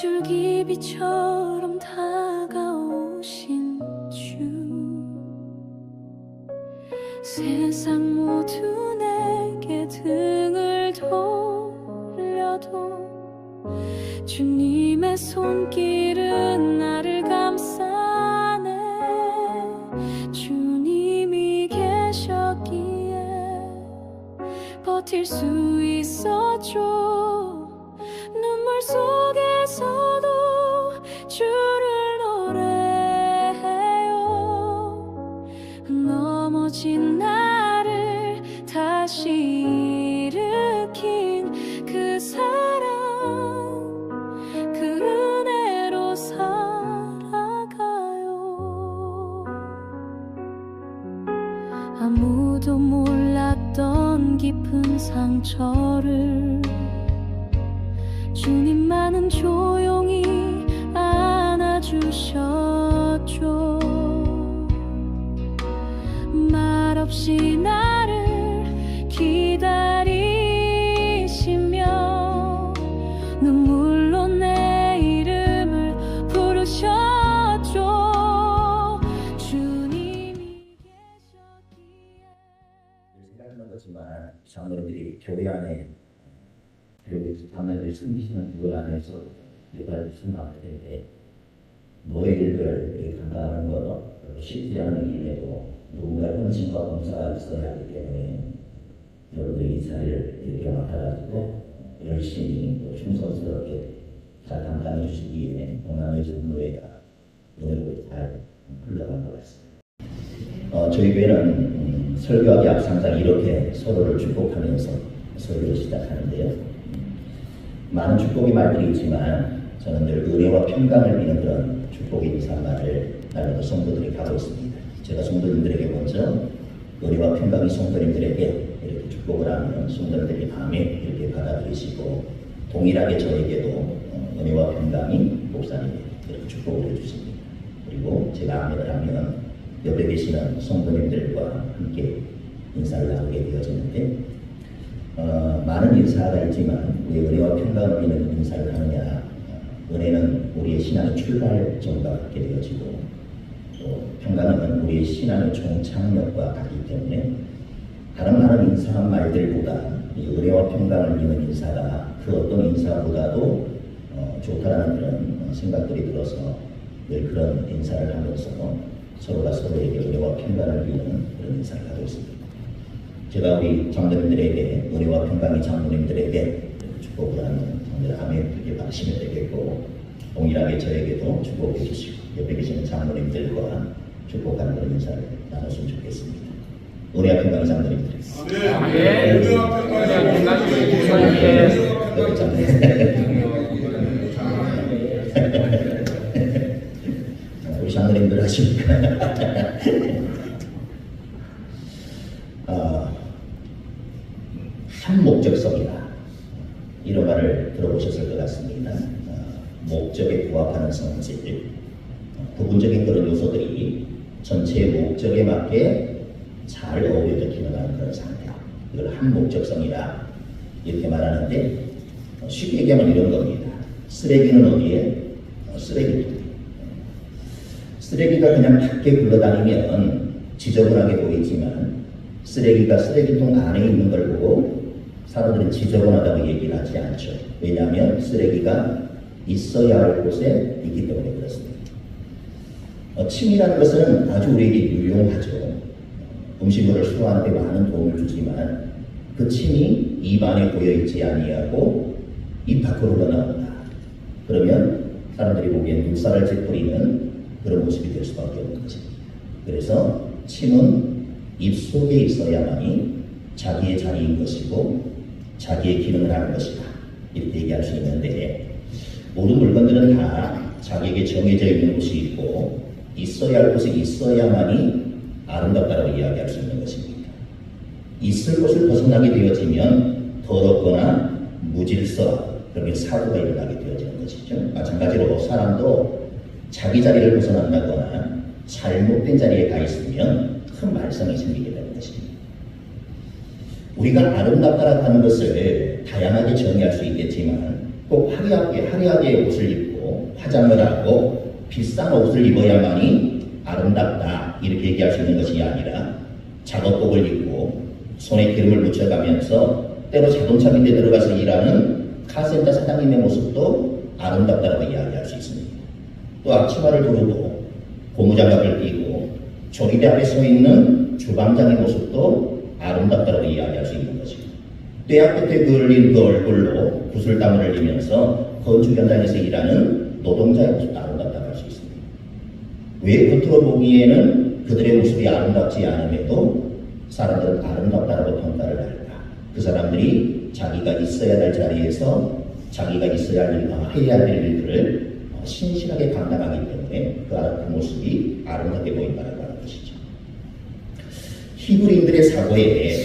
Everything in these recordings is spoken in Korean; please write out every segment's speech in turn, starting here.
줄기 비처럼 다가오신 주. 세상 모두 내게 등을 돌려도 주님의 손길은 나를 감싸네. 주님이 계셨기에 버틸 수 있었죠 깊은 상처를. 주님만은 조용히 안아주셨죠. 말없이 나 장로들이 교회 안에 교회 장로들이 숨기시는 교회 안에서 내가 순간에 노예 일을 이렇게 감당하는 거 쉽지 않은 일이고 누군가 헌신과 봉사가 있어야 하기 때문에 이 자리를 이렇게 맡아가지고 열심히 또 충성스럽게 잘 감당해 주시기에 동남의 전노회가 노력을 잘 흘러간 것 같습니다. 어, 저희 교회는 음, 설교하기 앞서 항상 이렇게 서로를 축복하면서 설교를 시작하는데요. 많은 축복의 말들이 있지만 저는 늘 은혜와 평강을 비는 그런 축복의 인사말을 나누는 성도들이 가고 있습니다. 제가 성도님들에게 먼저 은혜와 평강이 성도님들에게 이렇게 축복을 하면 성도님들이 밤에 이렇게 받아들이시고 동일하게 저에게도 어, 은혜와 평강이 목사님에게 이렇게 축복을 해주십니다. 그리고 제가 아멘을 하면 옆에 계시는 성도님들과 함께 인사를 나누게 되어지는데 어, 많은 인사가 있지만 왜 은혜와 평강을 비는 인사를 하느냐 어, 은혜는 우리의 신앙의 출발점과 같게 되어지고 또 평강은 우리의 신앙의 종착역과 같기 때문에 다른 많은 인사 말들보다 이 은혜와 평강을 비는 인사가 그 어떤 인사보다도 어, 좋다라는 그런 어, 생각들이 들어서 늘 그런 인사를 하면서 서로가 서로에게 은혜와 평강을 비는 그런 인사를 하고 있습니다. 제가 우리 장로님들에게 은혜와 평강이 장로님들에게 축복을 하는 장로들 아멘 그렇게 받으시면 되겠고 동일하게 저에게도 축복해 주시고 옆에 계시는 장로님들과 축복하는 그런 인사를 나눴으면 좋겠습니다. 은혜와 평강이 장로님들 아멘. 은혜와 평강이 목사님께 옆에 장로님 우리 장로님들 하십니까? 어, 한 목적성이다. 이런 들어보셨을 것 같습니다. 어, 목적에 부합하는 성질, 어, 부분적인 그런 요소들이 전체의 목적에 맞게 잘 어우러져 기능하는 그런 상태. 이걸 한 목적성이다. 이렇게 말하는데 어, 쉽게 얘기하면 이런 겁니다. 쓰레기는 어디에? 어, 쓰레기통. 쓰레기가 그냥 밖에 굴러다니면 지저분하게 보이지만 쓰레기가 쓰레기통 안에 있는 걸 보고 사람들은 지저분하다고 얘기를 하지 않죠. 왜냐하면 쓰레기가 있어야 할 곳에 있기 때문에 그렇습니다. 어, 침이라는 것은 아주 우리에게 유용하죠. 음식물을 소화하는 데 많은 도움을 주지만 그 침이 입 안에 고여 있지 아니하고 입 밖으로 흘러나온다. 그러면 사람들이 보기엔 눈살을 찌푸리는 그런 모습이 될 수밖에 없는 것입니다. 그래서 침은 입 속에 있어야만이 자기의 자리인 것이고 자기의 기능을 하는 것이다. 이렇게 얘기할 수 있는데 모든 물건들은 다 자기에게 정해져 있는 곳이 있고 있어야 할 곳에 있어야만이 아름답다고 이야기할 수 있는 것입니다. 있을 곳을 벗어나게 되어지면 더럽거나 무질서 그렇게 사고가 일어나게 되어지는 것이죠. 마찬가지로 사람도 자기 자리를 벗어난다거나 잘못된 자리에 가 있으면 큰 말썽이 생기게 되는 것입니다. 우리가 아름답다라고 하는 것을 다양하게 정의할 수 있겠지만 꼭 화려하게 화려하게 옷을 입고 화장을 하고 비싼 옷을 입어야만이 아름답다 이렇게 얘기할 수 있는 것이 아니라 작업복을 입고 손에 기름을 묻혀가면서 때로 자동차 밑에 들어가서 일하는 카센터 사장님의 모습도 아름답다라고 이야기할 수 있습니다. 또 앞치마를 두르고 고무장갑을 끼고 조리대 앞에 서 있는 주방장의 모습도 아름답다고 이야기할 수 있는 것입니다. 떼약 끝에 그을린 그 얼굴로 구슬땀을 흘리면서 건축 현장에서 일하는 노동자의 모습도 아름답다고 할 수 있습니다. 왜 겉으로 보기에는 그들의 모습이 아름답지 않음에도 사람들은 아름답다라고 평가를 할까? 그 사람들이 자기가 있어야 될 자리에서 자기가 있어야 할 일과 해야 될 일들을 신실하게 감당하기 때문에 그, 모습이 아름답게 것이죠. 히브리인들의 사고에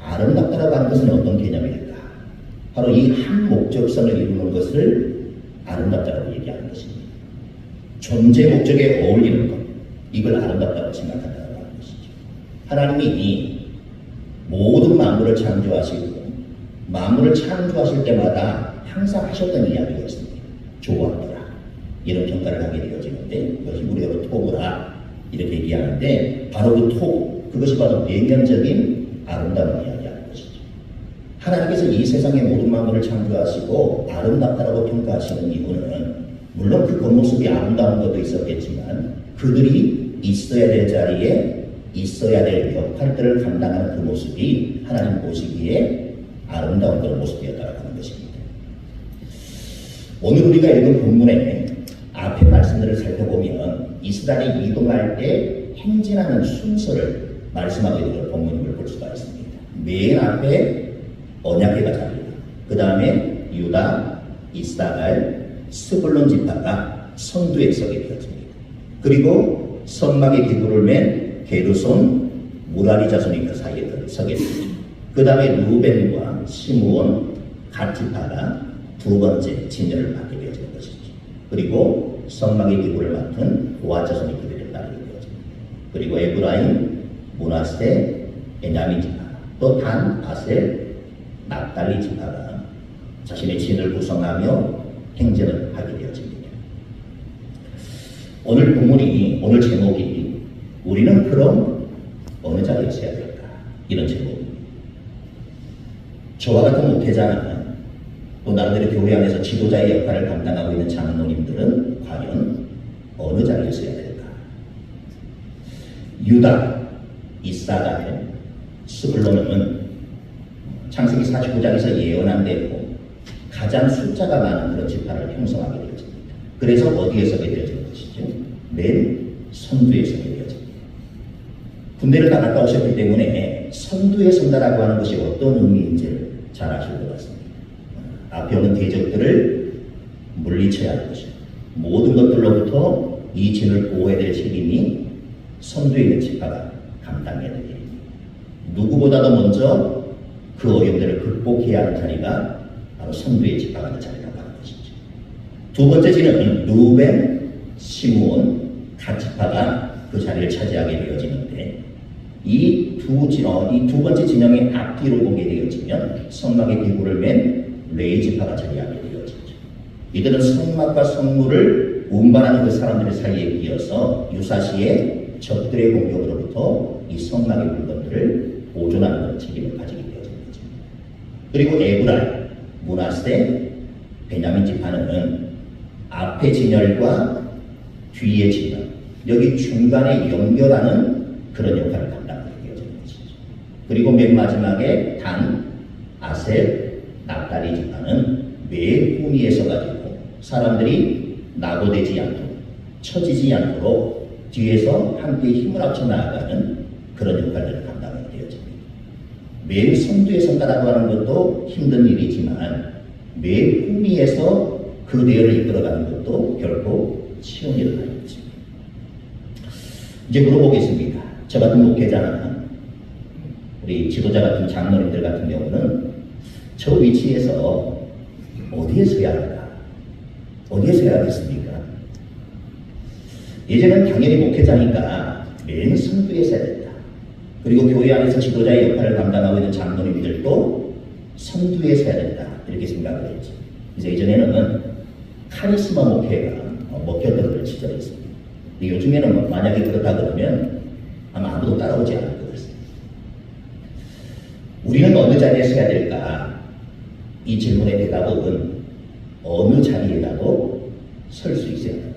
아름답다라고 하는 것은 어떤 개념일까? 바로 이 한 목적성을 이루는 것을 아름답다라고 얘기하는 것입니다. 존재 목적에 어울리는 것, 이걸 아름답다고 생각한다고 하는 것이죠. 하나님이 모든 만물을 창조하시고 만물을 창조하실 때마다 항상 하셨던 이야기가 있습니다. 좋아하더라. 이런 평가를 하게 되어지는데 그 히브리어로 토브라 이렇게 얘기하는데 바로 그 토, 그것이 바로 내면적인 아름다움을 이야기하는 것이죠. 하나님께서 이 세상의 모든 만물을 창조하시고 아름답다라고 평가하시는 이유는 물론 그 겉모습이 아름다운 것도 있었겠지만 그들이 있어야 될 자리에 있어야 될 역할들을 감당하는 그 모습이 하나님 보시기에 아름다운 그런 모습이었다고 하는 것입니다. 오늘 우리가 읽은 본문의 앞에 말씀들을 살펴보면 이스라엘이 이동할 때 행진하는 순서를 말씀하고 있는 본문임을 볼 수가 있습니다. 맨 앞에 언약궤가 잡니다. 그 다음에 유다, 이스라엘, 스불론 지파가 선두에 서게 되어집니다. 그리고 선막의 기구를 맨 게르손, 무라리 자손이 그 사이에 서게 됩니다. 그 다음에 루벤과 시므온, 갓지파가 두 번째 진열을 맡게 되어지는 것이죠. 그리고 선막의 기구를 맡은 고아 자손이 그들을 따르게 되어집니다. 그리고 에브라임, 문하세, 베냐민 지파, 또 단, 아셀, 납달리 지파가 자신의 진을 구성하며 행전을 하게 되어집니다. 오늘 본문이 오늘 제목이 우리는 그럼 어느 자리에 서야 될까 이런 제목입니다. 저와 같은 목회자는 또 나름대로 교회 안에서 지도자의 역할을 감당하고 있는 장로님들은 과연 어느 자리에 서야 될까? 유다, 이사갈, 스불론은 창세기 49장에서 예언한 대로 가장 숫자가 많은 그런 지파를 형성하게 되어집니다. 그래서 어디에 서게 되어지는 것이죠? 맨 선두에 서게 되어집니다. 군대를 다 갔다 오셨기 때문에 선두에 선다라고 하는 것이 어떤 의미인지를 잘 아실 것 같습니다. 앞에 오는 대적들을 물리쳐야 하는 것이고 모든 것들로부터 이 진을 보호해야 될 책임이 선두에 있는 지파가 일입니다. 누구보다도 먼저 그 어려움들을 극복해야 하는 자리가 바로 지파가 그 자리라고 하는 것이죠. 두 번째 지는 루벤, 시므온, 갓지파가 그 자리를 차지하게 되어지는데 이두 진영, 이두 번째 진영의 앞뒤로 보게 되어지면 성막의 기구를 맨 레이 지파가 차지하게 되어지죠. 이들은 성막과 성물을 운반하는 그 사람들의 사이에 끼어서 유사시에 적들의 공격으로부터 이 성막의 물건들을 보존하는 그런 책임을 가지게 되어지는 거죠. 그리고 에브라임, 문하세, 베냐민 지파는 앞에 진열과 뒤에 진열, 여기 중간에 연결하는 그런 역할을 감당하게 되어지는 것이죠. 그리고 맨 마지막에 단, 아셀, 납달리 지파는 매 꾸미에 서 가지고 사람들이 낙오되지 않도록 처지지 않도록 뒤에서 함께 힘을 합쳐 나아가는 그런 역할들을 감당하게 되어집니다. 매일 선두에 선다라고 하는 것도 힘든 일이지만 매 꾸미에서 그 대열을 이끌어가는 것도 결코 쉬운 일은 아니죠. 이제 물어보겠습니다. 저 같은 목회자는 우리 지도자 같은 장로님들 같은 경우는 저 위치에서 어디에 서야 할까? 어디에 서야 하겠습니까? 예전엔 당연히 목회자니까 맨 선두에 서야 된다. 그리고 교회 안에서 지도자의 역할을 감당하고 있는 장로님들도 선두에 서야 된다 이렇게 생각을 했죠. 그래서 예전에는 카리스마 목회가 어, 먹혔던 걸 시절이 있습니다. 근데 요즘에는 뭐 만약에 그렇다 그러면 아마 아무도 따라오지 않을 것 같습니다. 우리는 어느 자리에 서야 될까? 이 질문의 대답은 어느 자리에라도 설 수 있어야 거죠.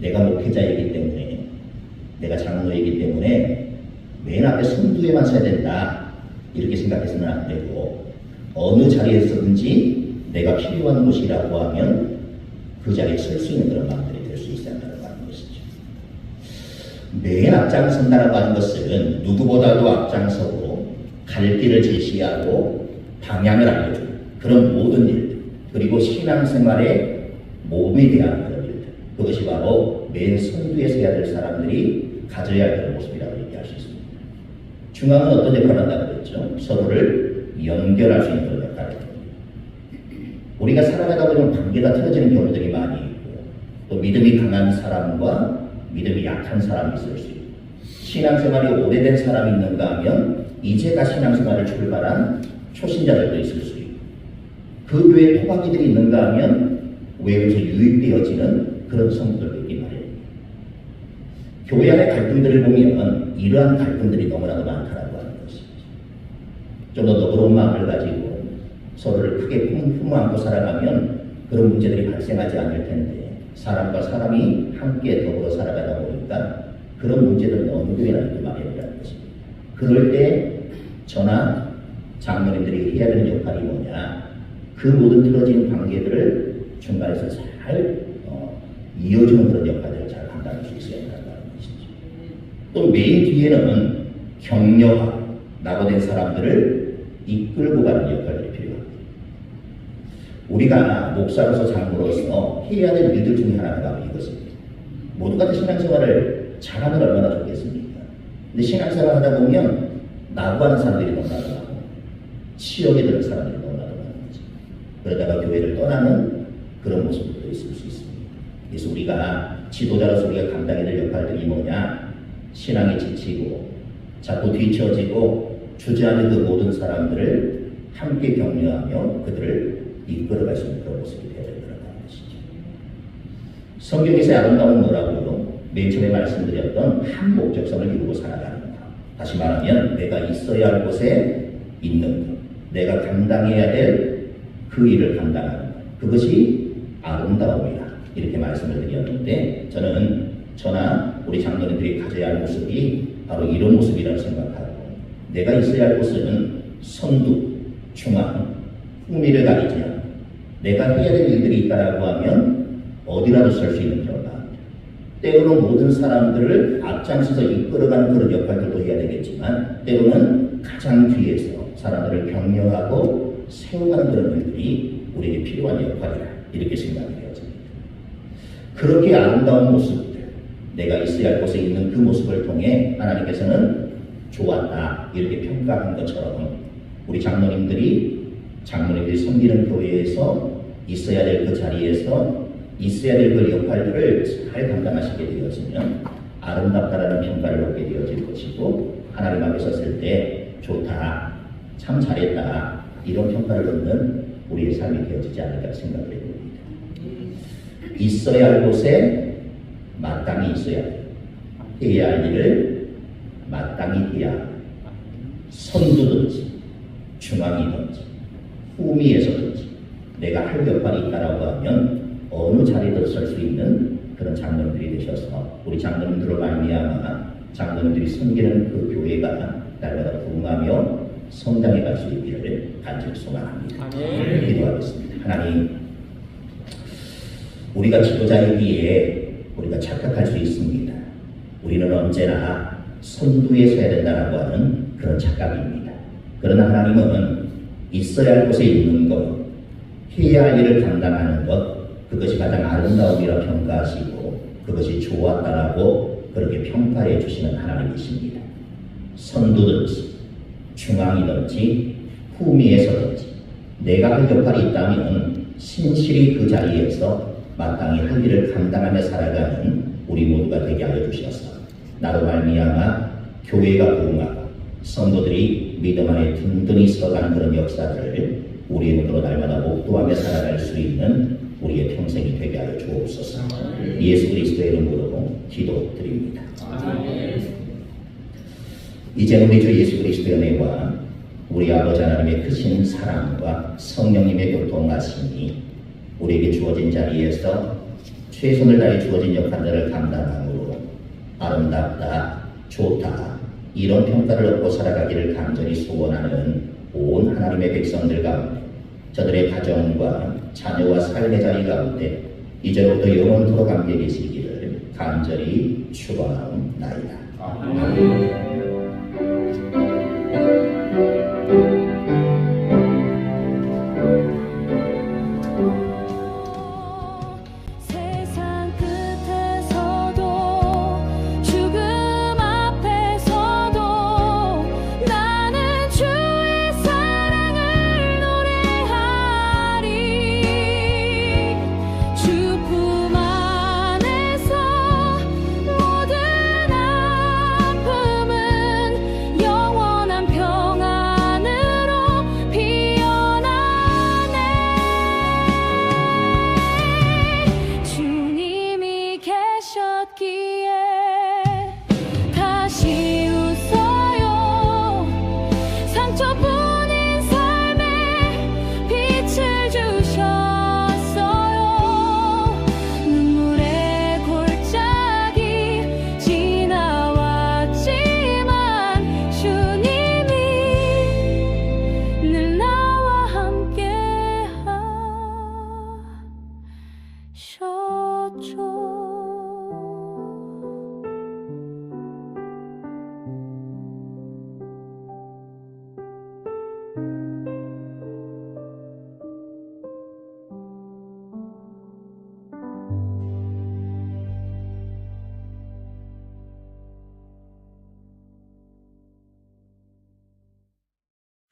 내가 목회자이기 때문에, 내가 장로이기 때문에 맨 앞에 선두에만 서야 된다. 이렇게 생각해서는 안 되고, 어느 자리에 서든지 내가 필요한 곳이라고 하면 그 자리에 설 수 있는 그런 마음들이 될 수 있어야 한다는 것이죠. 맨 앞장선다라고 하는 것은 누구보다도 앞장서고 갈 길을 제시하고 방향을 알려주는 그런 모든 일들 그리고 신앙생활의 몸에 대한 그것이 바로 맨 선두에 서야 될 사람들이 가져야 할 그런 모습이라고 얘기할 수 있습니다. 중앙은 어떤 역할을 한다고 그랬죠? 서로를 연결할 수 있는 그런 역할을 합니다. 우리가 살아가다 보면 관계가 틀어지는 경우들이 많이 있고요. 또 믿음이 강한 사람과 믿음이 약한 사람이 있을 수 있고 신앙생활이 오래된 사람이 있는가 하면 이제가 신앙생활을 출발한 초신자들도 있을 수 있고 그 교회 토박이들이 있는가 하면 외부에서 유입되어지는 그런 성도들도 있기 마련입니다. 교회 안의 갈등들을 보면 이러한 갈등들이 너무나도 많다라고 하는 것이죠. 좀더 너그러운 마음을 가지고 서로를 크게 품, 품 안고 살아가면 그런 문제들이 발생하지 않을 텐데 사람과 사람이 함께 더불어 살아가다 보니까 그런 문제들은 교회나 있기 마련이라는 것입니다. 그럴 때 저나 장로님들이 해야 되는 역할이 뭐냐 그 모든 틀어진 관계들을 중간에서 잘 어, 이어주는 그런 역할들을 잘 감당할 수 있어야 한다는 것이죠. 또 메인 뒤에는 격려하고 낙오된 사람들을 이끌고 가는 역할들이 필요합니다. 우리가 목사로서 장로로서 해야 될 일들 중에 하나가 바로 이것입니다. 모두가 다 신앙생활을 잘하면 얼마나 좋겠습니까? 근데 신앙생활 하다 보면 낙오하는 사람들이 너무나도 많고 치욕에 드는 사람들이 너무나도 많은 거죠. 그러다가 교회를 떠나는 그런 모습도 있을 수 있습니다. 그래서 우리가 지도자로서 우리가 감당해야 될 역할들이 뭐냐? 신앙이 지치고 자꾸 뒤처지고 주저하는 그 모든 사람들을 함께 격려하며 그들을 이끌어갈 수 있는 그런 모습이 되어야 된다는 것이죠. 성경에서의 아름다움은 뭐라고요? 맨 처음에 말씀드렸던 한 목적성을 이루고 살아가는 것. 다시 말하면 내가 있어야 할 곳에 있는 것. 내가 감당해야 될 그 일을 감당하는 것. 그것이 아름다움이다. 이렇게 말씀을 드렸는데 저는 저나 우리 장로님들이 가져야 할 모습이 바로 이런 모습이라고 생각하고 내가 있어야 할 곳은 선두, 중앙, 후미를 가리지 않고 내가 해야 될 일들이 있다라고 하면 어디라도 설 수 있는 경우가. 때로는 모든 사람들을 앞장서서 이끌어가는 그런 역할들도 해야 되겠지만 때로는 가장 뒤에서 사람들을 격려하고 세워가는 그런 일들이 우리에게 필요한 역할이다 이렇게 되어집니다. 그렇게 아름다운 모습들 내가 있어야 할 곳에 있는 그 모습을 통해 하나님께서는 좋았다 이렇게 평가한 것처럼 우리 장로님들이 장로님들이 섬기는 교회에서 있어야 될 그 자리에서 있어야 될 그 역할들을 잘 감당하시게 되어지면 아름답다라는 평가를 얻게 되어질 것이고 하나님 앞에 섰을 때 좋다 참 잘했다 이런 평가를 얻는 우리의 삶이 되어지지 않을까 생각을 해봅니다. 있어야 할 곳에 마땅히 있어야 돼. 해야 할 일을 마땅히 해야. 선두든지 중앙이든지 후미에서든지 내가 할 역할이 있다라고 하면 어느 자리에도 설수 있는 그런 장로님들이 되셔서 우리 장로님들로 말미암아 장로님들이 섬기는 그 교회가 날마다 부흥하며 성장해 갈 수 있기를 간절히 소망합니다. 아멘. 기도하겠습니다. 하나님, 우리가 지도자이기에 우리가 착각할 수 있습니다. 우리는 언제나 선두에 서야 된다고 하는 그런 착각입니다. 그러나 하나님은 있어야 할 곳에 있는 것, 해야 할 일을 감당하는 것, 그것이 가장 아름다움이라 평가하시고 그것이 좋았다라고 그렇게 평가해 주시는 하나님이십니다. 선두든지 중앙이든지 후미에서든지 내가 할 역할이 있다면 신실히 그 자리에서 마땅히 할 일을 감당하며 살아가는 우리 모두가 되게 하여 주셔서 나로 말미암아 교회가 부흥하고 성도들이 믿음 안에 든든히 서가는 그런 역사들을 우리의 눈으로 날마다 목도하며 살아갈 수 있는 우리의 평생이 되게 하여 주옵소서. 예수 그리스도의 이름으로 기도드립니다. 이제 우리 주 예수 그리스도의 은혜와 우리 아버지 하나님의 크신 사랑과 성령님의 교통하심이 우리에게 주어진 자리에서 최선을 다해 주어진 역할들을 감당함으로 아름답다, 좋다 이런 평가를 얻고 살아가기를 간절히 소원하는 온 하나님의 백성들 가운데 저들의 가정과 자녀와 삶의 자리 가운데 이제부터 영원토록 함께 계시기를 간절히 축원하옵나이다. 세상